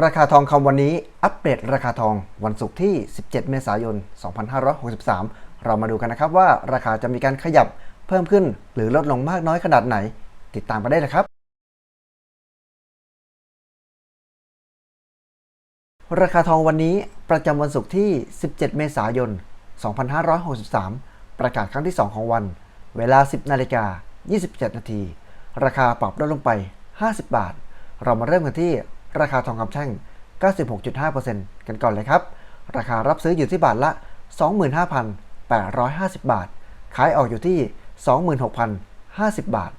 ราคาทองคำวันนี้อัปเดตราคาทองวันศุกร์ที่ 17 เมษายน 2563 เรามาดูกันนะครับว่าราคาจะมีการขยับเพิ่มขึ้นหรือลดลงมากน้อยขนาดไหน ติดตามกันได้เลยครับ ราคาทองวันนี้ประจำวันศุกร์ที่ 17 เมษายน 2563 ประกาศครั้งที่ 2 ของวัน เวลา 10 นาฬิกา 27 นาที ราคาปรับลดลงไป 50 บาท เรามาเริ่มกันที่ ราคาทองคำแท่ง 96.5%กันก่อนเลยครับ ราคารับซื้ออยู่ที่บาทละ 25,850 บาท ขายออกอยู่ที่ 26,050 บาท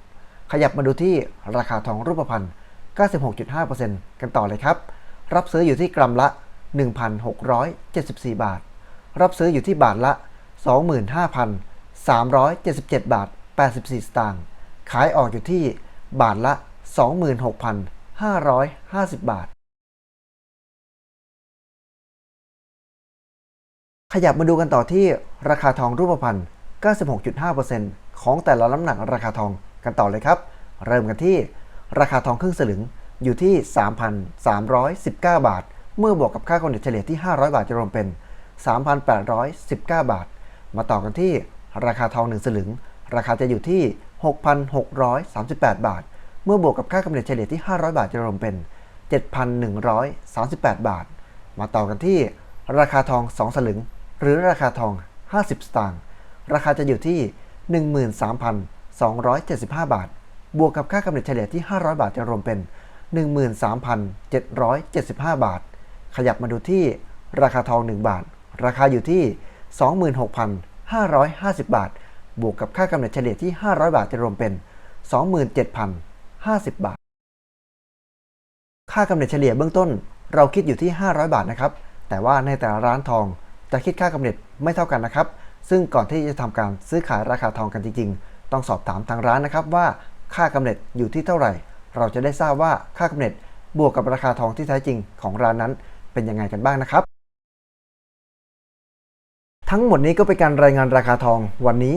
ขยับมาดูที่ราคาทองรูปพรรณ 96.5%กันต่อเลยครับ รับซื้ออยู่ที่กรัมละ 1,674 บาท รับซื้ออยู่ที่บาทละ 25,377 บาท 84 สตางค์ ขายออกอยู่ที่บาทละ 26,000 550 บาท ขยับมาดูกันต่อที่ราคาทองรูปพรรณ 96.5%ของแต่ละน้ำหนักราคาทองกันต่อเลยครับ เริ่มกันที่ราคาทองครึ่งสลึงอยู่ที่ 3,319 บาท เมื่อบวกกับค่าคงเฉลี่ยที่ 500 บาทจะรวมเป็น 3,819 บาท มาต่อกันที่ราคาทอง1สลึง ราคาจะอยู่ที่ 6,638 บาท เมื่อบวกกับค่ากำเนิดเฉลี่ยที่ 500 บาทจะรวมเป็น 7,138 บาท มาต่อกันที่ ราคาทอง 2 สลึง หรือราคาทอง 50 สตางค์ราคาจะอยู่ที่ 13,275 บาท บวกกับค่ากำเนิดเฉลี่ยที่ 500 บาทจะรวมเป็น 13,775 บาท ขยับมาดูที่ราคาทอง 1 บาท ราคาอยู่ที่ 26,550 บาท บวกกับค่ากำเนิดเฉลี่ยที่ 500 บาทจะรวมเป็น 50 บาท ค่ากำเนิดเฉลี่ยเบื้องต้น เราคิดอยู่ที่ 500 บาทนะครับ แต่ว่าในแต่ละร้านทองจะคิดค่ากำเนิดไม่เท่ากันนะครับ ซึ่งก่อนที่จะทำการซื้อขายราคาทองกันจริง ๆ ต้องสอบถามทางร้านนะครับว่าค่ากำเนิดอยู่ที่เท่าไหร่ เราจะได้ทราบว่าค่ากำเนิดบวกกับราคาทองที่แท้จริงของร้านนั้นเป็นยังไงกันบ้างนะครับ ทั้งหมดนี้ก็เป็นการรายงานราคาทองวันนี้